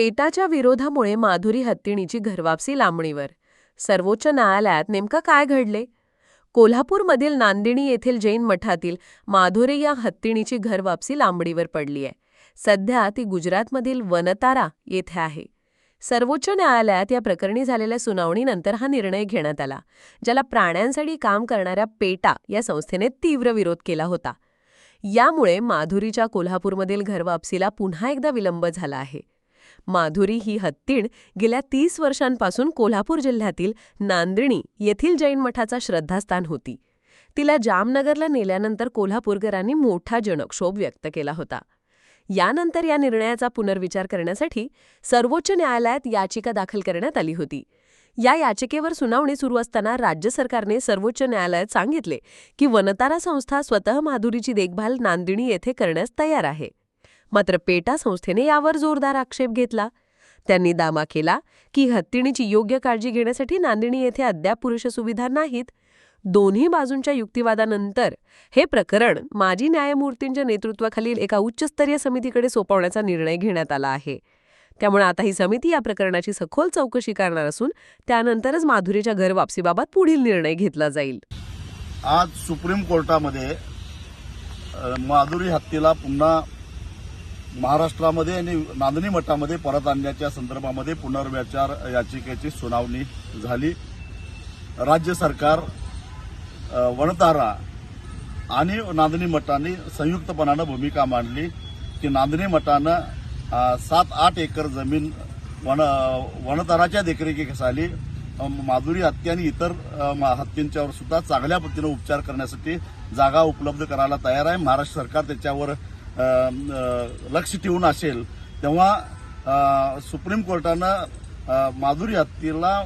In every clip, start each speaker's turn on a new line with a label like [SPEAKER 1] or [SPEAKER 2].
[SPEAKER 1] पेटाच्या विरोधामुळे माधुरी हत्तीणीची घरवापसी लांबणीवर. सर्वोच्च न्यायालयात नेमकं काय घडले? कोल्हापूरमधील नांदिणी येथील जैन मठातील माधुरी या हत्तीणीची घरवापसी लांबणीवर पडली आहे सध्या ती गुजरातमधील वनतारा येथे आहे. सर्वोच्च न्यायालयात या प्रकरणी झालेल्या सुनावणीनंतर हा निर्णय घेण्यात आला ज्याला प्राण्यांसाठी काम करणाऱ्या पेटा या संस्थेने तीव्र विरोध केला होता. यामुळे माधुरीच्या कोल्हापूरमधील घरवापसीला पुन्हा एकदा विलंब झाला आहे. माधुरी ही हत्तीण गेल्या तीस वर्षांपासून कोल्हापूर जिल्ह्यातील नांदिणी येथील जैन मठाचा श्रद्धास्थान होती. तिला जामनगरला नेल्यानंतर कोल्हापूरकरांनी मोठा जनक्षोभ व्यक्त केला होता. यानंतर या निर्णयाचा पुनर्विचार करण्यासाठी सर्वोच्च न्यायालयात याचिका दाखल करण्यात आली होती. या याचिकेवर सुनावणी सुरू असताना राज्य सरकारने सर्वोच्च न्यायालयात सांगितले की वनतारा संस्था स्वतः माधुरीची देखभाल नांदिणी येथे करण्यास तयार आहे. मात्र पेटा संस्थेने यावर जोरदार आक्षेप घेतला. त्यांनी दावा केला की हत्तीणीची योग्य काळजी घेण्यासाठी नांदिणी येथे अद्याप पुरुष सुविधा नाहीत. दोन्ही बाजूंच्या युक्तिवादानंतर हे प्रकरण माजी न्यायमूर्तींच्या नेतृत्वाखालील एका उच्चस्तरीय समितीकडे सोपवण्याचा निर्णय घेण्यात आला आहे. त्यामुळे आता ही समिती या प्रकरणाची सखोल चौकशी करणार असून त्यानंतरच माधुरीच्या घर वापसीबाबत पुढील निर्णय घेतला जाईल.
[SPEAKER 2] आज सुप्रीम कोर्टामध्ये माधुरी हत्तीला पुन्हा महाराष्ट्रामध्ये आणि नांदणी मठामध्ये परत आणण्याच्या संदर्भामध्ये पुनर्विचार याचिकेची सुनावणी झाली. राज्य सरकार वणतारा वनतारा आणि नांदणी मठाने संयुक्तपणानं भूमिका मांडली की नांदणी मठानं सात आठ एकर जमीन वन वनताराच्या देखरेखीखाली माधुरी हत्ती आणि इतर मा- हत्तींच्यावर सुद्धा चांगल्या पद्धतीनं उपचार करण्यासाठी जागा उपलब्ध करायला तयार आहे. महाराष्ट्र सरकार त्याच्यावर लक्ष ठेवून असेल तेव्हा सुप्रीम कोर्टानं माधुरी हत्तीला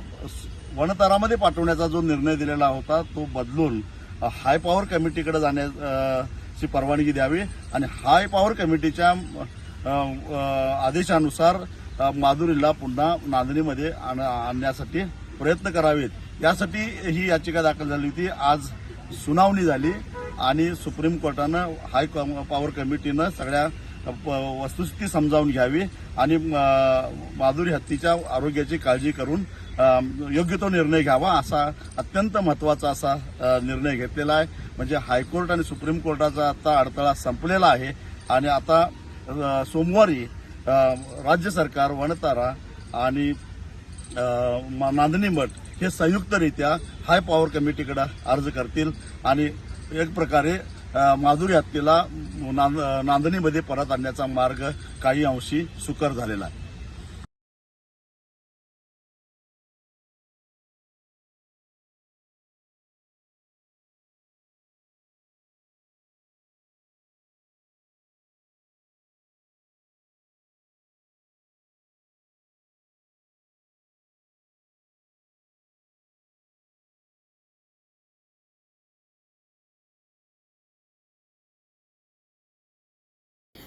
[SPEAKER 2] वनतारामध्ये पाठवण्याचा जो निर्णय दिलेला होता तो बदलून हाय पॉवर कमिटीकडे जाण्याची परवानगी द्यावी आणि हाय पॉवर कमिटीच्या आदेशानुसार माधुरीला पुन्हा नांदणीमध्ये आण- आणण्यासाठी प्रयत्न करावेत. यासाठी ही याचिका दाखल झाली होती. आज सुनावणी झाली. आणि सुप्रीम कोर्टानं हाय कम- पॉवर कमिटीनं सगळ्या प- वस्तुस्थिती समजावून घ्यावी आणि माधुरी हत्तीच्या आरोग्याची काळजी करून योग्य तो निर्णय घ्यावा असा अत्यंत महत्त्वाचा असा निर्णय घेतलेला आहे. म्हणजे हायकोर्ट आणि सुप्रीम कोर्टाचा आता अडथळा संपलेला आहे आणि आता सोमवारी राज्य सरकार वनतारा आणि मा- नांदणी मठ हे संयुक्तरित्या हाय पॉवर कमिटीकडे अर्ज करतील आणि एक प्रकारे माधुरी हत्तीला नांद- नांदणीमध्ये परत आणण्याचा मार्ग काही अंशी सुकर झालेला आहे.